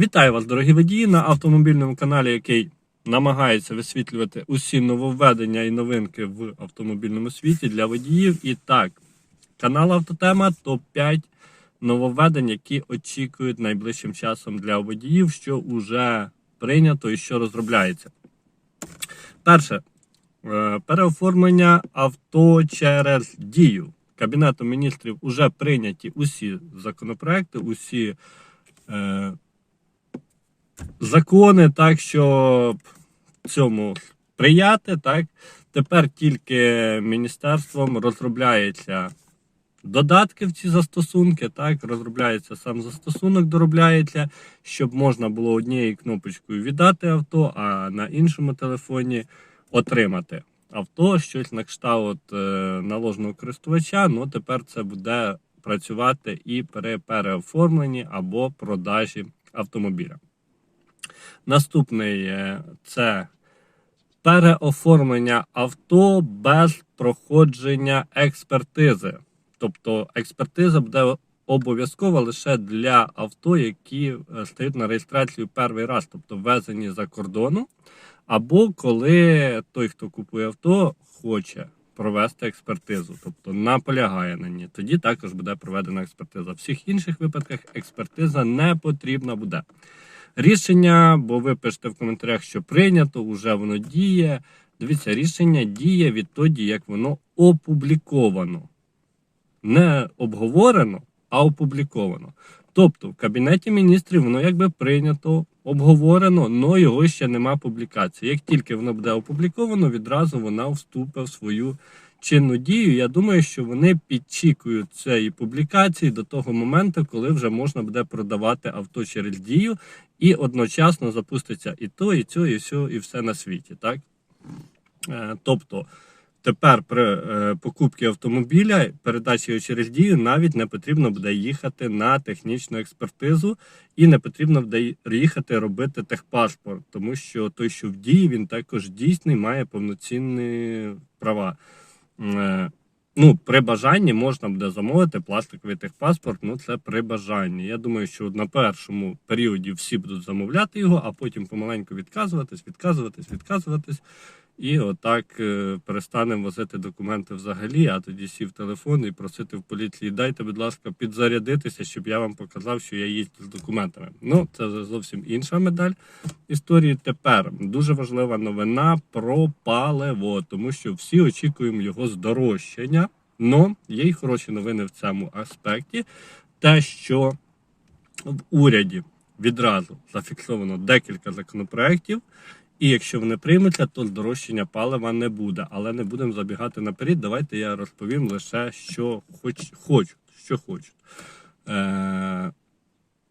Вітаю вас, дорогі водії, на автомобільному каналі, який намагається висвітлювати усі нововведення і новинки в автомобільному світі для водіїв. І так, канал Автотема топ-5 нововведень, які очікують найближчим часом для водіїв, що вже прийнято і що розробляється. Перше. Е, Переоформлення авто через дію. Кабінетом міністрів вже прийняті усі законопроекти, усі е, закони, так щоб цьому сприяти. Так тепер тільки міністерством розробляється додатки в ці застосунки. Так розробляється сам застосунок, доробляється, щоб можна було однією кнопочкою віддати авто, а на іншому телефоні отримати авто, щось на кшталт е, наложеного користувача. Ну тепер це буде працювати і при переоформленні або продажі автомобіля. Наступний е, це переоформлення авто без проходження експертизи. Тобто експертиза буде обов'язкова лише для авто, які е, стають на реєстрацію перший раз, тобто ввезені за кордону, або коли той, хто купує авто, хоче провести експертизу, тобто наполягає на ній. Тоді також буде проведена експертиза. В всіх інших випадках експертиза не потрібна буде. Рішення, бо ви пишете в коментарях, що прийнято, вже воно діє. Дивіться, рішення діє відтоді, як воно опубліковано. Не обговорено, а опубліковано. Тобто в Кабінеті міністрів воно якби прийнято, обговорено, але його ще нема публікації. Як тільки воно буде опубліковано, відразу вона вступить в свою чинну дію. Я думаю, що вони підчікують цієї публікації до того моменту, коли вже можна буде продавати авто через дію, і одночасно запуститься і то, і цю, і все, і все на світі. Так? Е, Тобто. Тепер при е, покупці автомобіля, передачі його через дію, навіть не потрібно буде їхати на технічну експертизу, і не потрібно буде їхати робити техпаспорт, тому що той, що в дії, він також дійсний, має повноцінні права. Е, ну, при бажанні можна буде замовити пластиковий техпаспорт, ну це при бажанні. Я думаю, що на першому періоді всі будуть замовляти його, а потім помаленьку відказуватись, відказуватись, відказуватись. І отак е, перестанемо возити документи взагалі, а тоді сів телефон і просити в поліції, дайте, будь ласка, підзарядитися, щоб я вам показав, що я їздю з документами. Ну, це зовсім інша медаль історії. Тепер дуже важлива новина про паливо, тому що всі очікуємо його здорожчання. Но є й хороші новини в цьому аспекті. Те, що в уряді відразу зафіксовано декілька законопроєктів, і якщо вони приймуться, то здорожчання палива не буде. Але не будемо забігати наперед. Давайте я розповім лише, що хоч, хочуть. Що хочуть. Е,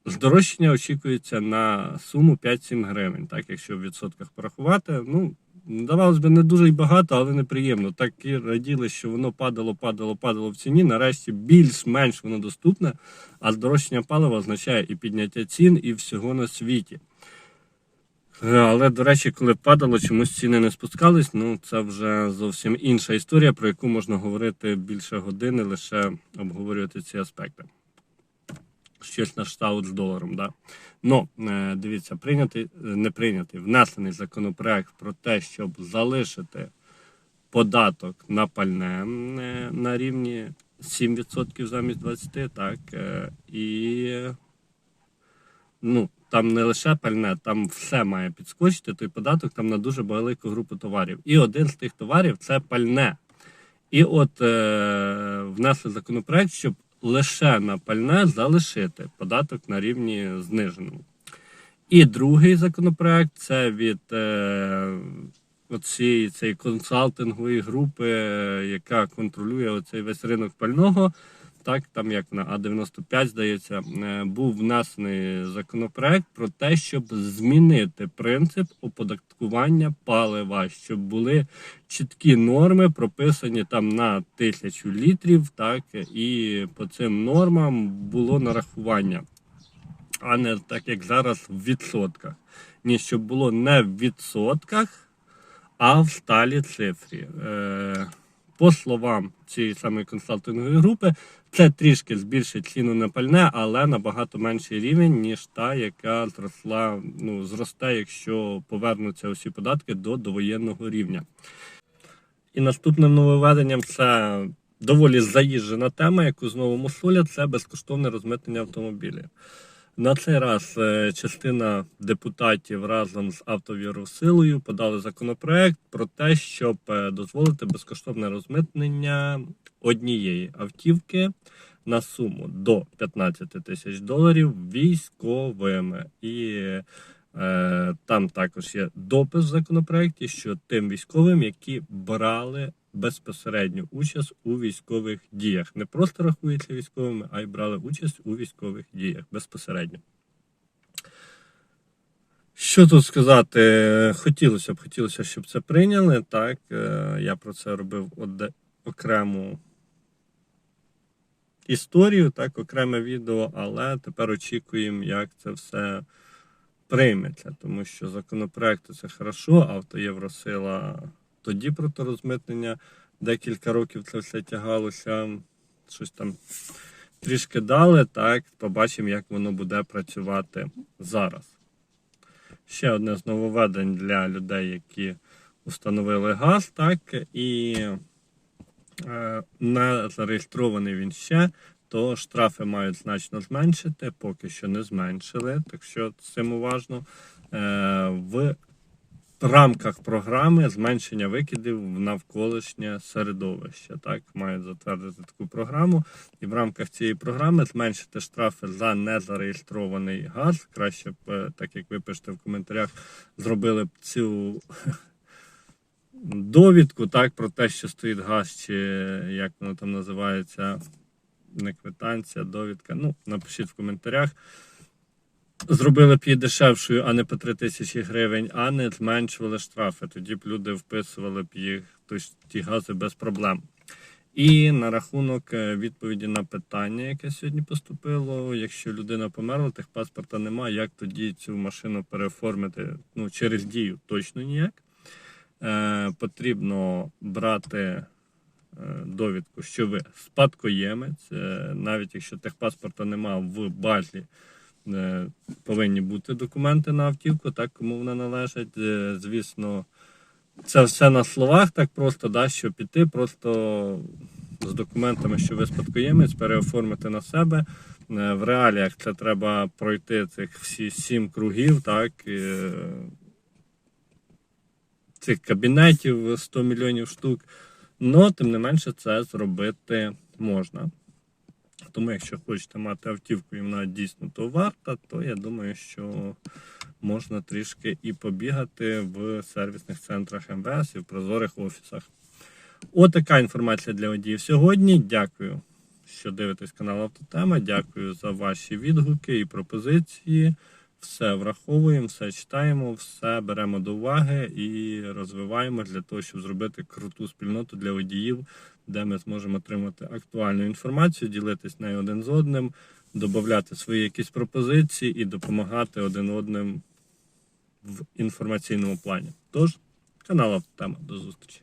здорожчання очікується на суму 5-7 гривень. Так, якщо в відсотках порахувати, ну. Здавалось би, не дуже й багато, але неприємно. Так і раділи, що воно падало, падало, падало в ціні. Нарешті більш-менш воно доступне, а здорожчання палива означає і підняття цін, і всього на світі. Е, Але, до речі, коли падало, чомусь ціни не спускались, ну це вже зовсім інша історія, про яку можна говорити більше години, лише обговорювати ці аспекти. Щось на штаут з доларом. Да? Ну, дивіться, прийнятий, е, не прийнятий, внесений законопроект про те, щоб залишити податок на пальне на рівні 7% замість 20%, так, і ну, там не лише пальне, там все має підскочити, той податок там на дуже велику групу товарів. І один з тих товарів це пальне. І от е, внесли законопроект, щоб лише на пальне залишити податок на рівні зниженому. І другий законопроект це від е, оцієї цієї консалтингової групи, е, яка контролює оцей весь ринок пального. Так, там як на А95, здається, е, був внесений законопроект про те, щоб змінити принцип оподаткування палива, щоб були чіткі норми, прописані там на тисячу літрів, так і по цим нормам було нарахування, а не так як зараз в відсотках. Ні, щоб було не в відсотках, а в сталі цифрі. Е, по словам цієї самої консалтингової групи, це трішки збільшить ціну на пальне, але набагато менший рівень, ніж та, яка зросла, ну, зросте, якщо повернуться усі податки до довоєнного рівня. І наступним нововведенням це доволі заїжджена тема, яку знову мусолять, це безкоштовне розмитнення автомобілів. На цей раз е, частина депутатів разом з автовірусилою подали законопроект про те, щоб е, дозволити безкоштовне розмитнення однієї автівки на суму до 15 тисяч доларів військовими. І е, там також є допис в законопроекті, що тим військовим, які брали безпосередню участь у військових діях, не просто рахуються військовими, а й брали участь у військових діях безпосередньо. Що тут сказати? Хотілося б, хотілося, щоб це прийняли. Так, е, я про це робив окрему історію, так, окреме відео, але тепер очікуємо, як це все прийметься, тому що законопроекти це хорошо, автоєвросила тоді проти розмитнення декілька років це все тягалося, щось там трішки дали, так, побачимо, як воно буде працювати зараз. Ще одне з нововведень для людей, які установили газ, так, і е, не зареєстрований він ще, то штрафи мають значно зменшити, поки що не зменшили, так що цим уважно. Е, в рамках програми зменшення викидів в навколишнє середовище. Так, мають затвердити таку програму. І в рамках цієї програми зменшити штрафи за незареєстрований газ. Краще б, е, так як ви пишете в коментарях, зробили б цю довідку так, про те, що стоїть газ, чи як воно там називається, не квитанція, довідка. Ну, напишіть в коментарях. Зробили б її дешевшою, а не по 3 тисячі гривень, а не зменшували штрафи. Тоді б люди вписували б їх ті гази без проблем. І на рахунок е, відповіді на питання, яке сьогодні поступило, якщо людина померла, техпаспорта немає, як тоді цю машину переоформити ну, через дію точно ніяк. Е, потрібно брати е, довідку, що ви спадкоємець, е, навіть якщо техпаспорта немає в базі. Е, повинні бути документи на автівку, так кому вона належить. Е, Звісно, це все на словах, так просто, да, що піти, просто з документами, що ви спадкоємець, переоформити на себе. Е, В реаліях це треба пройти цих всі сім кругів, так. Цих кабінетів 100 мільйонів штук. Но, тим не менше, це зробити можна. Тому, якщо хочете мати автівку і вона дійсно то варта, то я думаю, що можна трішки і побігати в сервісних центрах МВС і в прозорих офісах. Отака інформація для водіїв сьогодні. Дякую, що дивитесь канал Автотема. Дякую за ваші відгуки і пропозиції. Все враховуємо, все читаємо, все беремо до уваги і розвиваємо для того, щоб зробити круту спільноту для водіїв, де ми зможемо отримати актуальну інформацію, ділитись нею один з одним, додати свої якісь пропозиції і допомагати один одним в інформаційному плані. Тож, канал Автотема. До зустрічі.